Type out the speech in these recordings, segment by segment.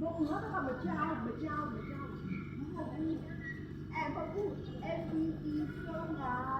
bụng hết rồi mà trao mà trao mà trao em không em đi đi không à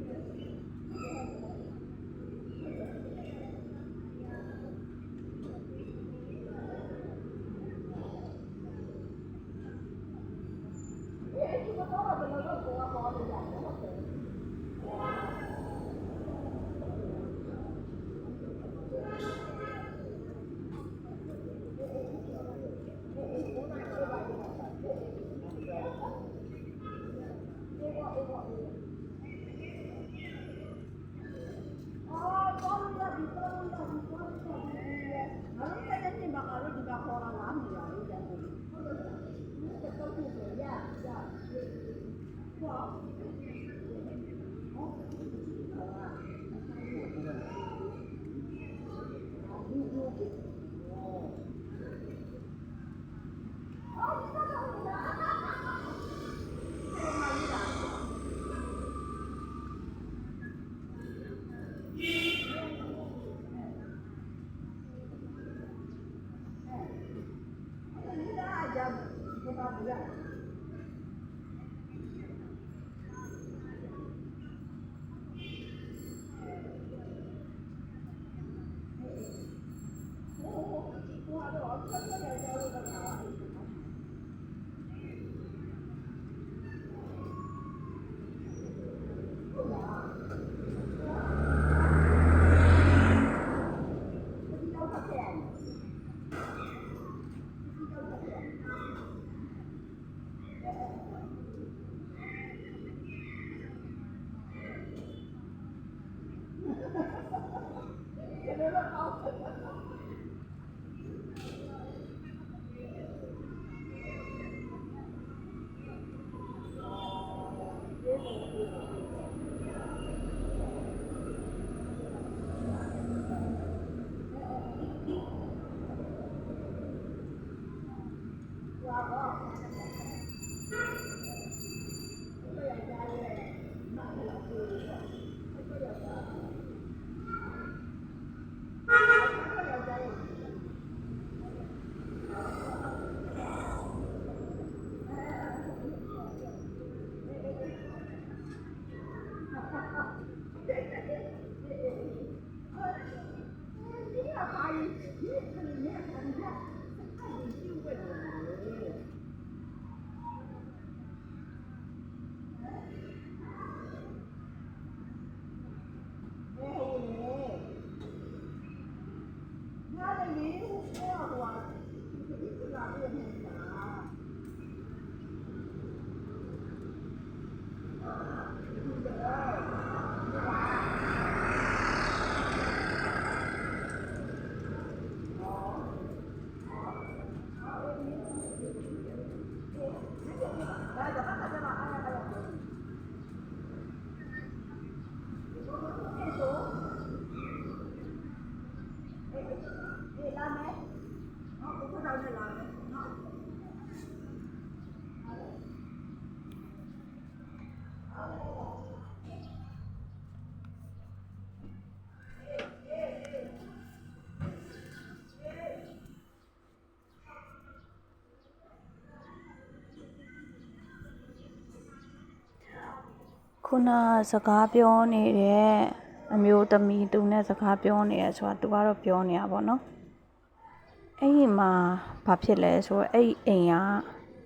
Yeah. ခုနစကားပြောနေတဲ့အမျိုးသမီးသူနဲ့စကားပြောနေရဆိုတာသူကတော့ပြောနေတာပေါ့နော်အဲ့ဒီမှာဘာဖြစ်လဲဆိုတော့အဲ့ဒီအိမ်က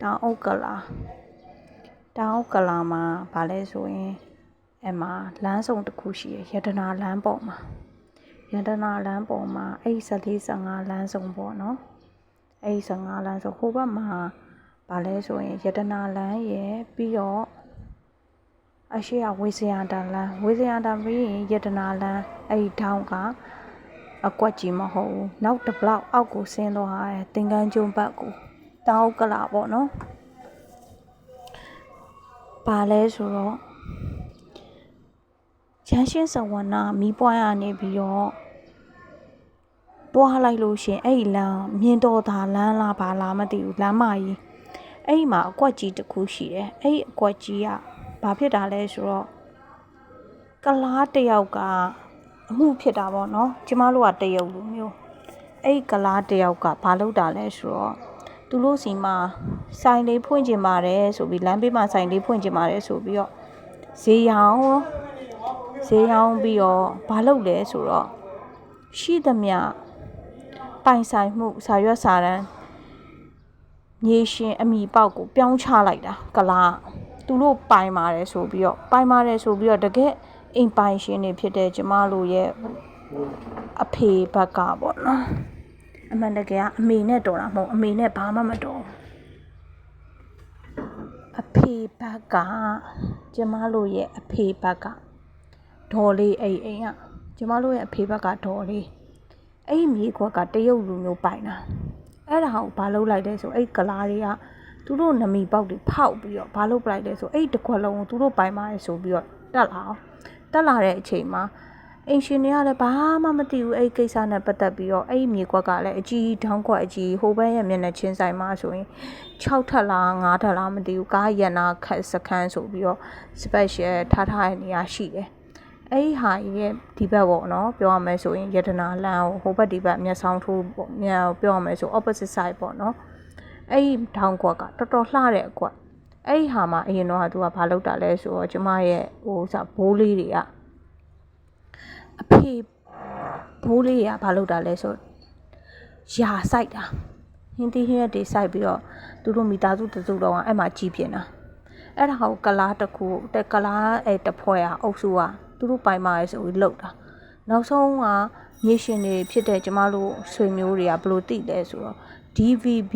တောင်အုပ်ကလာတောင်အုပ်ကလာမှာဘာလဲဆိုရင်အဲ့မှာလမ်းစုံတစ်ခုရှိရရတနာလမ်းပေါ်မှာရတနာလမ်းပေါ်မှာအဲ့14 15လမ်းစုံပေါ့နော်အဲ့15လမ်းစုံဟိုဘက်မှာဘာလဲဆိုရင်ရတနာလမ်းရယ်ပြီးတော့ အရှိရဝေစရတာလမ်းဝေစရတာပြီးရင်ယတနာလမ်းအဲ့ဒီထောင်းကအကွက်ကြီးမဟုတ်ဘူးနောက်တစ်ဘလောက်အောက်ကိုဆင်းသွားတယ်သင်္ကန်းကျုံဘက်ကိုတောင်းကလာပေါ့နော်ပါလဲဆိုတော့ရန်ရှင်းစဝနာမီးပွိုင်းရနေပြီးတော့တွားလိုက်လို့ရှရင်အဲ့ဒီလမ်းမြင်တော်သာလမ်းလားဘာလားမသိဘူးလမ်းမကြီးအဲ့ဒီမှာအကွက်ကြီးတစ်ခုရှိတယ်အဲ့ဒီအကွက်ကြီးက ဘာဖြစ်တာလဲဆိုတော့ကလားတယောက်ကအမှုဖြစ်တာပေါ့နော်ကျမတို့ကတရုပ်လူမျိုးအဲ့ဒီကလားတယောက်ကဘာလုပ်တာလဲဆိုတော့သူတို့စီမှာဆိုင်လေးဖွင့်ကျင်ပါတယ်ဆိုပြီးလမ်းဘေးမှာဆိုင်လေးဖွင့်ကျင်ပါတယ်ဆိုပြီးတော့ဈေးရောင်းဈေးရောင်းပြီးတော့ဘာလုပ်လဲဆိုတော့ရှိသမျှပိုင်ဆိုင်မှုစာရွက်စာတမ်းမြေရှင်အမိပေါက်ကိုပြောင်းချလိုက်တာကလား သူတို့ပိုင်ပါတယ်ဆိုပြီးတော့ပိုင်ပါတယ်ဆိုပြီးတော့တကယ်အိမ်ပိုင်ရှင်တွေဖြစ်တဲ့ကျမတို့ရဲ့အဖေဘက်ကပေါ့နော်အမှန်တကယ်ကအမေနဲ့တော်တာမဟုတ်အမေနဲ့ဘာမှမတော်ဘူးအဖေဘက်ကကျမတို့ရဲ့အဖေဘက်ကဒေါ်လေးအိမ်အိမ်ကကျမတို့ရဲ့အဖေဘက်ကဒေါ်လေးအဲ့ဒီမြေခွက်ကတရုတ်လူမျိုးပိုင်တာအဲ့ဒါကိုဘာလုပ်လိုက်လဲဆိုအဲ့ဒီကလားတွေက သူတို့နမီပေါက်တွေဖောက်ပြီးတော့ဘာလုပ်ပလိုက်လဲဆိုအဲ့ဒီတစ်ခွက်လုံးကိုသူတို့ပိုင်ပါတယ်ဆိုပြီးတော့တက်လာအောင်တက်လာတဲ့အချိန်မှာအင်ရှင်တွေကလည်းဘာမှမသိဘူးအဲ့ဒီကိစ္စနဲ့ပတ်သက်ပြီးတော့အဲ့ဒီမြေကွက်ကလည်းအကြီးထောင်းခွက်အကြီးဟိုဘက်ရဲ့မျက်နှာချင်းဆိုင်မှာဆိုရင်6ထပ်လား9ထပ်လားမသိဘူးကားရန်နာခက်စခန်းဆိုပြီးတော့ special ထားထားတဲ့နေရာရှိတယ်အဲ့ဒီဟာရဲ့ဒီဘက်ပေါ့နော်ပြောရမယ်ဆိုရင်ယတနာလမ်းကိုဟိုဘက်ဒီဘက်မျက်စောင်းထိုးပေါ့မြေပြောရမယ်ဆို opposite side ပေါ့နော် အဲ့ဒီထောင်ကွက်ကတော်တော်လှတဲ့အကွက်အဲ့ဒီဟာမှာအရင်တော့ကသူကဘာလုပ်တာလဲဆိုတော့ကျမရဲ့ဟိုစာဘိုးလေးတွေကအဖေဘိုးလေးတွေကဘာလုပ်တာလဲဆိုတော့ယာဆိုင်တာဟင်းတီးဟင်းရက်တွေစိုက်ပြီးတော့သူတို့မိသားစုတစုတော့ကအဲ့မှာကြီးပြင်းတာအဲ့ဒါဟောကလားတစ်ခုတကလားအဲ့တဖွဲอ่ะအုပ်စုကသူတို့ပိုင်ပါရဲဆိုပြီးလှုပ်တာနောက်ဆုံးကမြေရှင်တွေဖြစ်တဲ့ကျမတို့ဆွေမျိုးတွေကဘယ်လိုတိလဲဆိုတော့ DVB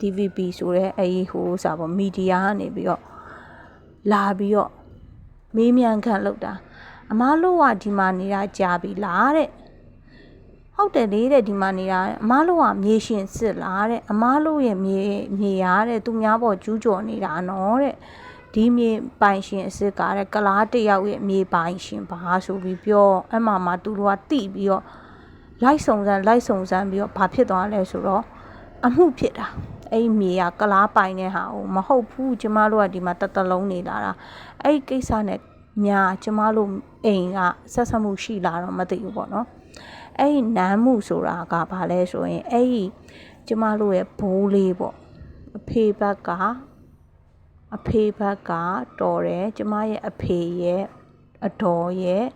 DVB ဆိုတဲ့အဲဒီဟိုစာပေါ့မီဒီယာကနေပြီးတော့လာပြီးတော့မေးမြန်းခန့်လုပ်တာအမားလို့ကဒီမှာနေတာကြာပြီလားတဲ့ဟုတ်တယ်လေတဲ့ဒီမှာနေတာအမားလို့ကမြေရှင်စစ်လားတဲ့အမားလို့ရဲ့မြေမြေရတဲ့သူများပေါ်ကျူးကျော်နေတာနော်တဲ့ဒီမြေပိုင်ရှင်အစ်စ်ကတဲ့ကလားတယောက်ရဲ့မြေပိုင်ရှင်ဘာဆိုပြီးပြောအဲ့မှာမှသူတို့ကတိပြီးတော့လိုက်စုံစမ်းလိုက်စုံစမ်းပြီးတော့ဘာဖြစ်သွားလဲဆိုတော့ အမှုဖြစ်တာအဲ့ဒီမြေကကလားပိုင်တဲ့ဟာကိုမဟုတ်ဘူးကျမတို့ကဒီမှာတတလုံးနေလာတာအဲ့ဒီကိစ္စနဲ့ညာကျမတို့အိမ်ကဆက်ဆက်မှုရှိလာတော့မသိဘူးပေါ့နော်အဲ့ဒီနမ်းမှုဆိုတာကဘာလဲဆိုရင်အဲ့ဒီကျမတို့ရဲ့ဘိုးလေးပေါ့အဖေဘက်ကအဖေဘက်ကတော်တယ်ကျမရဲ့အဖေရဲ့အတော်ရဲ့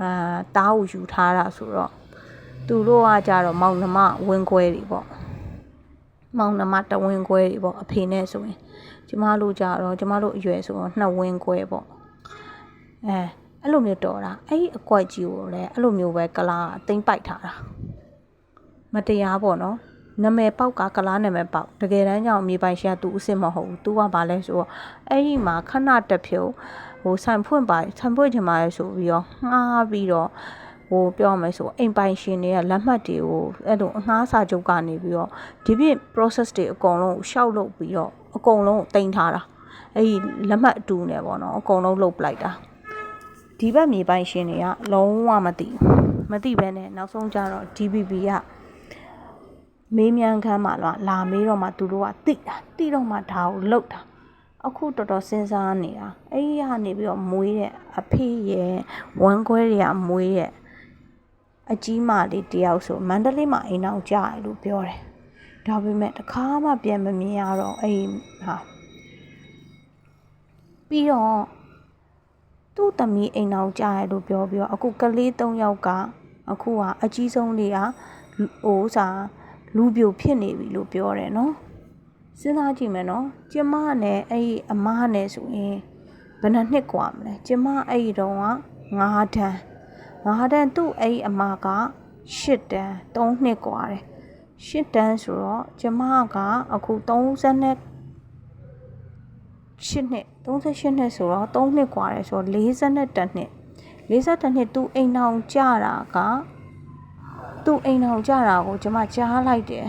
အာတားကိုယူထားတာဆိုတော့ သူတို့ကကြတော့မောင်နှမဝင်းခွဲတွေပေါ့မောင်နှမတဝင်းခွဲတွေပေါ့အဖေနဲ့ဆိုရင်ကျမတို့ကြတော့ကျမတို့အရွယ်ဆိုတော့နှစ်ဝင်းခွဲပေါ့အဲအဲ့လိုမျိုးတော်တာအဲ့ဒီအကွက်ကြီးကိုလည်းအဲ့လိုမျိုးပဲကလာအသိမ့်ပိုက်ထားတာမတရားပေါ့နော်နာမည်ပေါက်ကကလားနာမည်ပေါက်တကယ်တမ်းကျတော့မြေပိုင်ရှင်ကသူအစ်စ်မဟုတ်ဘူးသူကဘာလဲဆိုတော့အဲ့ဒီမှာခဏတစ်ဖြုတ်ဟိုဆန်ဖွင့်ပါဆန်ဖွင့်ချင်ပါလေဆိုပြီးတော့ငှားပြီးတော့ ဟိုပြောမယ်ဆိုအိမ်ပိုင်ရှင်တွေကလက်မှတ်တွေကိုအဲ့လိုအငှားစာချုပ်ကနေပြီးတော့ဒီပြည့် process တွေအကုန်လုံးရှောက်လုပ်ပြီးတော့အကုန်လုံးတင်ထားတာအဲ့ဒီလက်မှတ်အတူနဲ့ပေါ့နော်အကုန်လုံးလုပ်ပလိုက်တာဒီဘက်မြေပိုင်ရှင်တွေကလုံးဝမသိဘူးမသိဘဲနဲ့နောက်ဆုံးကျတော့ DBB ကမေးမြန်းခန်းမှာလာလာမေးတော့မှသူတို့ကတိတာတိတော့မှဒါကိုလုတ်တာအခုတော်တော်စဉ်းစားနေတာအဲ့ဒီကနေပြီးတော့မွေးတဲ့အဖေရဲ့ဝမ်းခွဲတွေကမွေးရဲ့ အကြီးမလေးတယောက်ဆိုမန္တလေးမှာအိမ်အောင်ကြာတယ်လို့ပြောတယ်။ဒါပေမဲ့တခါမှပြန်မမြင်ရတော့အဲ့ဟာ ပြီးတော့သူ့သမီးအိမ်အောင်ကြားရလို့ပြောပြီးတော့အခုကလေး၃ယောက်ကအခုကအကြီးဆုံးလေးကဟိုဥစားလူပြိုဖြစ်နေပြီလို့ပြောတယ်နော်စဉ်းစားကြည့်မယ်နော်ကျမနဲ့အဲ့ဒီအမားနဲ့ဆိုရင်ဘယ်နှစ်နှစ်กว่าမလဲကျမအဲ့ဒီတော့က9တန်း 9တန်းသူ့အဲ့ဒီအမားက10တန်း3နှစ်กว่าတယ်10တန်းဆိုတော့ကျမကအခု30နဲ့8နှစ်38နှစ်ဆိုတော့3နှစ်กว่าတယ်ဆိုတော့42နှစ်42နှစ်သူအိမ်အောင်ကြတာကသူအိမ်အောင်ကြတာကိုကျမကြားလိုက်တယ်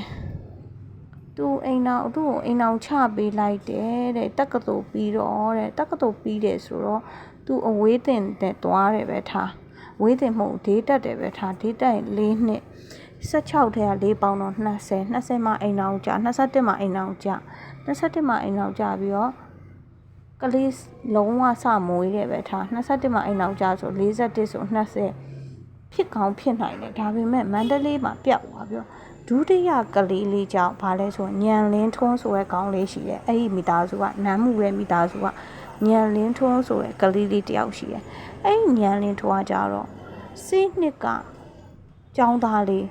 သူအိမ်အောင်သူ့ကိုအိမ်အောင်ချပေးလိုက်တယ်တဲ့တက္ကသိုလ်ပြီးတော့တဲ့တက္ကသိုလ်ပြီးတယ်ဆိုတော့သူအဝေးတင်တဲ့သွားတယ်ပဲထား ဝေးတင်မဟုတ်ဒေးတက်တယ်ပဲထားဒေးတက်ရင်၄နှစ်16ထဲက၄ပေါင်တော့20 20မှာအိမ်အောင်ကြ21မှာအိမ်အောင်ကြ21မှာအိမ်အောင်ကြပြီးတော့ကလေးလုံးဝစမွေးတယ်ပဲထား21မှာအိမ်အောင်ကြဆို41ဆို20ဖြစ်ကောင်းဖြစ်နိုင်တယ်ဒါပေမဲ့မန္တလေးမှာပျောက်သွားပြီးတော့ဒုတိယကလေးလေးကြောင့်ဘာလဲဆိုညံလင်းထွန်းဆိုတဲ့ခေါင်းလေးရှိတယ်အဲ့ဒီမိသားစုကနမ်းမှုရဲ့မိသားစုက ညံလင်းထွန်းဆိုတဲ့ကလေးလေးတယောက်ရှိတယ်။အဲ့ညံလင်းထွန်းကကြတော့စိနှစ်ကကျောင်းသားလေး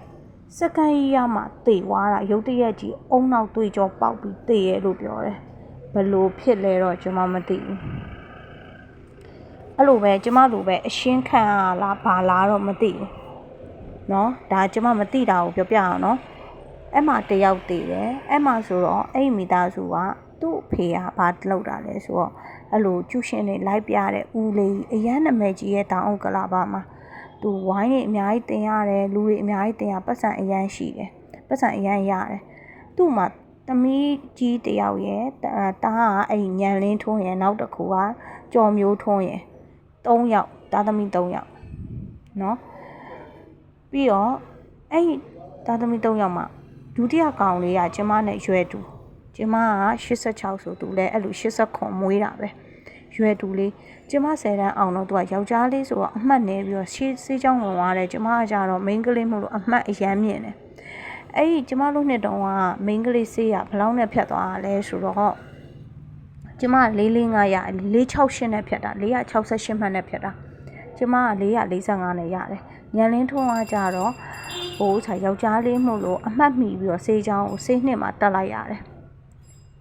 စကန်ရီယာမှာတေသွားတာရုတ်တရက်ကြီးအုံနောက်တွေးကြောပေါက်ပြီးတေရဲလို့ပြောတယ်။ဘလို့ဖြစ်လဲတော့ကျွန်မမသိဘူး။အဲ့လိုပဲကျွန်မလိုပဲအရှင်းခံရလားဘာလားတော့မသိဘူး။နော်ဒါကျွန်မမသိတာကိုပြောပြအောင်နော်။အဲ့မှာတယောက်တည်တယ်။အဲ့မှာဆိုတော့အဲ့မိသားစုကသူ့အဖေကဘာလုပ်တာလဲဆိုတော့ အဲ့လိုကျူရှင်တွေလိုက်ပြတဲ့ဦးလေးအရန်နာမည်ကြီးရဲ့တောင်အုပ်ကလာပါမှာသူဝိုင်းတွေအများကြီးတင်ရတယ်လူတွေအများကြီးတင်ရပတ်စံအရန်ရှိတယ်ပတ်စံအရန်ရတယ်သူ့မှာသမီးကြီးတယောက်ရဲ့တားကအဲ့ညံလင်းထွန်းရဲ့နောက်တစ်ခုကကြော်မျိုးထွန်းရဲ့၃ယောက်တားသမီး၃ယောက်เนาะပြီးတော့အဲ့တားသမီး၃ယောက်မှာဒုတိယကောင်လေးကကျမနဲ့ရွယ်တူ ကျမက86ဆိုသူလည်းအဲ့လို89မွေးတာပဲရွယ်တူလေးကျမ10တန်းအောင်တော့သူကယောက်ျားလေးဆိုတော့အမှတ်နေပြီးတော့ရှေးစေးချောင်းဝင်သွားတယ်ကျမကကြတော့ main ကလေးမို့လို့အမှတ်အရန်မြင့်တယ်အဲ့ဒီကျမတို့နှစ်တုန်းက main ကလေးစေးရဘလောက်နဲ့ဖြတ်သွားတာလဲဆိုတော့ကျမ445ရ468နဲ့ဖြတ်တာ468မှတ်နဲ့ဖြတ်တာကျမက445နဲ့ရတယ်ညံလင်းထုံးကကြတော့ဟိုဆိုင်ယောက်ျားလေးမှုလို့အမှတ်မိပြီးတော့စေးချောင်းကိုစေးနှစ်မှာတက်လိုက်ရတယ်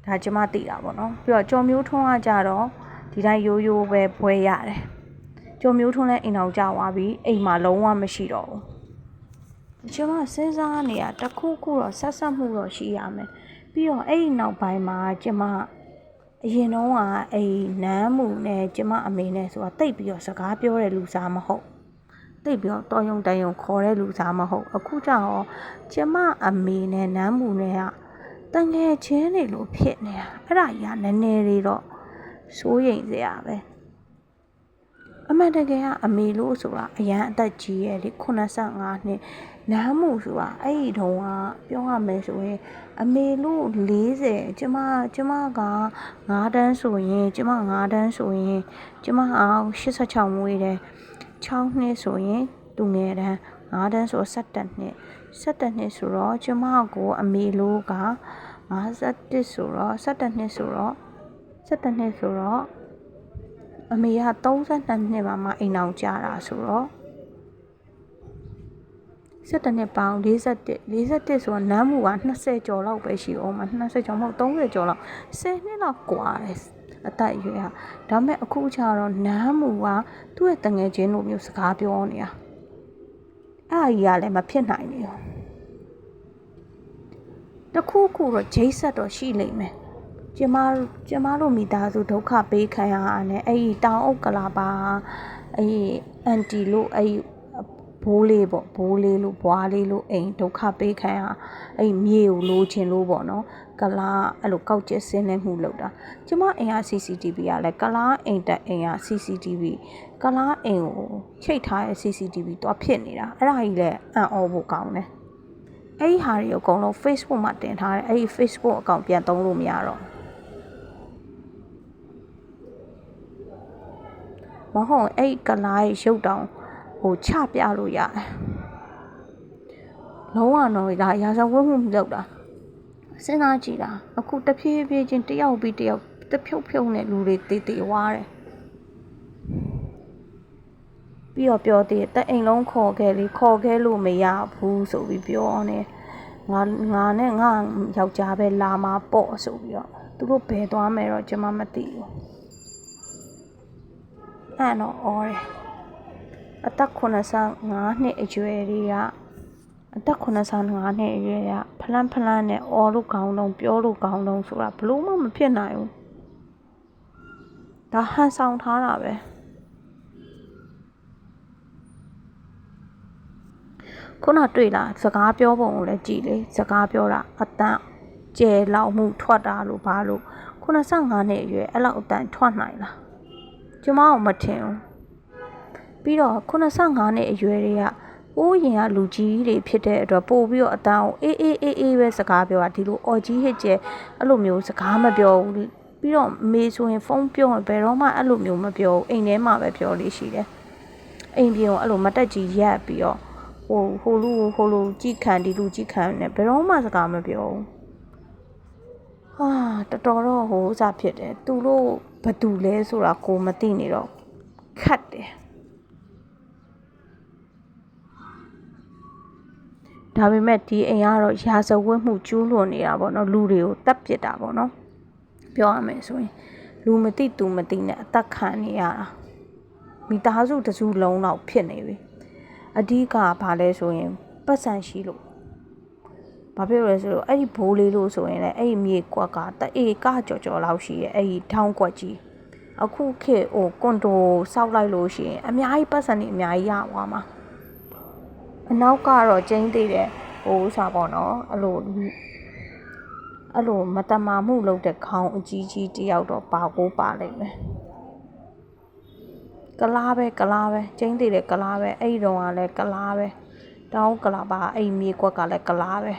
ဒါကျမသိတာပေါ့နော်ပြီးတော့ကြော်မျိုးထုံးကကြတော့ဒီတိုင်းရိုးရိုးပဲဘွဲရတယ်ကြုံမျိုးထွန်းလဲအိမ်အောင်ကြသွားပြီအိမ်မှာလုံးဝမရှိတော့ဘူးကျွန်မစဉ်းစားနေရတခုခုတော့ဆက်ဆက်မှုတော့ရှိရမယ်ပြီးတော့အဲ့ဒီနောက်ပိုင်းမှာကျွန်မအရင်တော့ကအဲ့နမ်းမှုနဲ့ကျွန်မအမေနဲ့ဆိုတာတိတ်ပြီးတော့စကားပြောတဲ့လူစားမဟုတ်တိတ်ပြီးတော့တော်ယုံတန်ယုံခေါ်တဲ့လူစားမဟုတ်အခုကျတော့ကျွန်မအမေနဲ့နမ်းမှုနဲ့က တငယ်ချင်းတွေလို့ဖြစ်နေတာအဲ့ဒါကြီးကနည်းနည်းလေးတော့စိုးရိမ်စရာပဲအမှန်တကယ်ကအမေလို့ဆိုတာအရန်အသက်ကြီးရဲ့လေ85နှစ်နားမှုဆိုတာအဲ့ဒီတုန်းကပြောရမယ်ဆိုရင်အမေလို့40ကျမကျမက9တန်းဆိုရင်ကျမ9တန်းဆိုရင်ကျမအောင်86မွေးတယ်6နှစ်ဆိုရင်သူငယ်တန်း9တန်းဆို17နှစ် 17နှစ်ဆိုတော့ကျမကိုအမေလို့က51ဆိုတော့17နှစ်ဆိုတော့17နှစ်ဆိုတော့အမေက32နှစ်မှာမှအိမ်အောင်ကြတာဆိုတော့17နှစ်ပေါင်း41 41ဆိုတော့နမ်းမှုက20ကျော်လောက်ပဲရှိအောင်မှာ20ကျော်မဟုတ်30ကျော်လောက်10နှစ်လောက်กว่าတယ်အသက်အရွယ်ဟာဒါပေမဲ့အခုကျတော့နမ်းမှုကသူ့ရဲ့တငယ်ချင်းလိုမျိုးစကားပြောနေတာ အဲ့အကြီးကလည်းမဖြစ်နိုင်ဘူးတခုခုတော့ဂျိတ်ဆက်တော့ရှိလိမ့်မယ်ကျမကျမတို့မိသားစုဒုက္ခပေးခံရတာနဲ့အဲ့ဒီတောင်အုပ်ကလာပါအဲ့ဒီအန်တီလို့အဲ့ဒီဘိုးလေးပေါ့ဘိုးလေးလို့ဘွားလေးလို့အိမ်ဒုက္ခပေးခံရအဲ့မြေကိုလိုချင်လို့ပေါ့နော်ကလာအဲ့လိုကောက်ကျစ်စင်းနေမှုလုပ်တာကျမအိမ်က CCTV ကလည်းကလာအိမ်တက်အိမ်က CCTV ကလာအိမ်ကိုချိတ်ထားတဲ့ CCTV တော့ဖြစ်နေတာအဲ့ဒါကြီးလည်းအံ့ဩဖို့ကောင်းတယ်အဲ့ဒီဟာတွေအကုန်လုံး Facebook မှာတင်ထားတယ်အဲ့ဒီ Facebook အကောင့်ပြန်သုံးလို့မရတော့မဟုတ်အဲ့ကလာရဲ့ရုပ်တောင်ဟိုချပြလို့ရတယ်လုံးဝတော့ဒါရာဇဝတ်မှုလုပ်တာစဉ်းစားကြည့်တာအခုတဖြည်းဖြည်းချင်းတယောက်ပြီးတယောက်တဖြုတ်ဖြုတ်နဲ့လူတွေတေးတေးဝါတယ် ပြီးတော့ပြောသေးတယ်တအိမ်လုံးခေါ်ခဲ့လေခေါ်ခဲ့လို့မရဘူးဆိုပြီးပြောနေငါငါနဲ့ငါယောက်ျားပဲလာမှာပေါ့ဆိုပြီးတော့သူတို့ဘယ်သွားမယ်တော့ကျွန်မမသိဘူးအဲ့တော့အော်တယ်အသက်85နှစ်အရွယ်တွေကအသက်85နှစ်အရွယ်ကဖလန်းဖလန်းနဲ့အော်လို့ကောင်းတော့ပြောလို့ကောင်းတော့ဆိုတာဘလို့မှမဖြစ်နိုင်ဘူးဒါဟန်ဆောင်ထားတာပဲ ခုနတွေ့လားစကားပြောပုံကိုလည်းကြည်လေစကားပြောတာအတန်ကျဲလောက်မှုထွက်တာလို့ဘာလို့85နှစ်အရွယ်အဲ့လောက်အတန်ထွက်နိုင်လားကျမအောင်မထင်ဘူးပြီးတော့85နှစ်အရွယ်တွေကအိုးရင်ကလူကြီးတွေဖြစ်တဲ့အတွက်ပို့ပြီးတော့အတန်ကိုအေးအေးအေးအေးပဲစကားပြောတာဒီလိုအော်ကြီးဟစ်ကျဲအဲ့လိုမျိုးစကားမပြောဘူးပြီးတော့မေဆိုရင်ဖုန်းပြောရင်ဘယ်တော့မှအဲ့လိုမျိုးမပြောဘူးအိမ်ထဲမှာပဲပြောလို့ရှိတယ်အိမ်ပြင်ကိုအဲ့လိုမတက်ကြီးရက်ပြီးတော့ ဟိုဟိုလူဟိုလူကြည်ခံဒီလူကြည်ခံနဲ့ဘယ်တော့မှစကားမပြောဘူးဟာတော်တော်တော့ဟိုဥစားဖြစ်တယ်သူတို့ဘသူလဲဆိုတာကိုမသိနေတော့ခတ်တယ်ဒါပေမဲ့ဒီအိမ်ကတော့ရာဇဝတ်မှုကျူးလွန်နေတာပေါ့နော်လူတွေကိုတပ်ပစ်တာပေါ့နော်ပြောရမယ်ဆိုရင်လူမသိသူမသိနဲ့အသက်ခံနေရတာမိသားစုတစ်စုလုံးတော့ဖြစ်နေပြီ အဓိကဘာလဲဆိုရင်ပတ်စံရှိလို့ဘာဖြစ်လို့လဲဆိုတော့အဲ့ဒီဘိုးလေးလို့ဆိုရင်လည်းအဲ့ဒီမြေကွက်ကတအေကကြော်ကြော်လောက်ရှိရဲ့အဲ့ဒီထောင်းကွက်ကြီးအခုခေတ်ဟိုကွန်ဒိုစောက်လိုက်လို့ရှိရင်အများကြီးပတ်စံနေအများကြီးရသွားမှာအနောက်ကတော့ကျင်းသေးတယ်ဟိုဥစားပေါ့နော်အဲ့လိုအဲ့လိုမတမာမှုလုပ်တဲ့ခေါင်းအကြီးကြီးတယောက်တော့ပါကိုပါလိမ့်မယ် ကလားပဲကလားပဲကျင်းသေးတယ်ကလားပဲအဲ့ဒီတော့ကလည်းကလားပဲတောင်းကလားပါအဲ့ဒီမြေကွက်ကလည်းကလားပဲ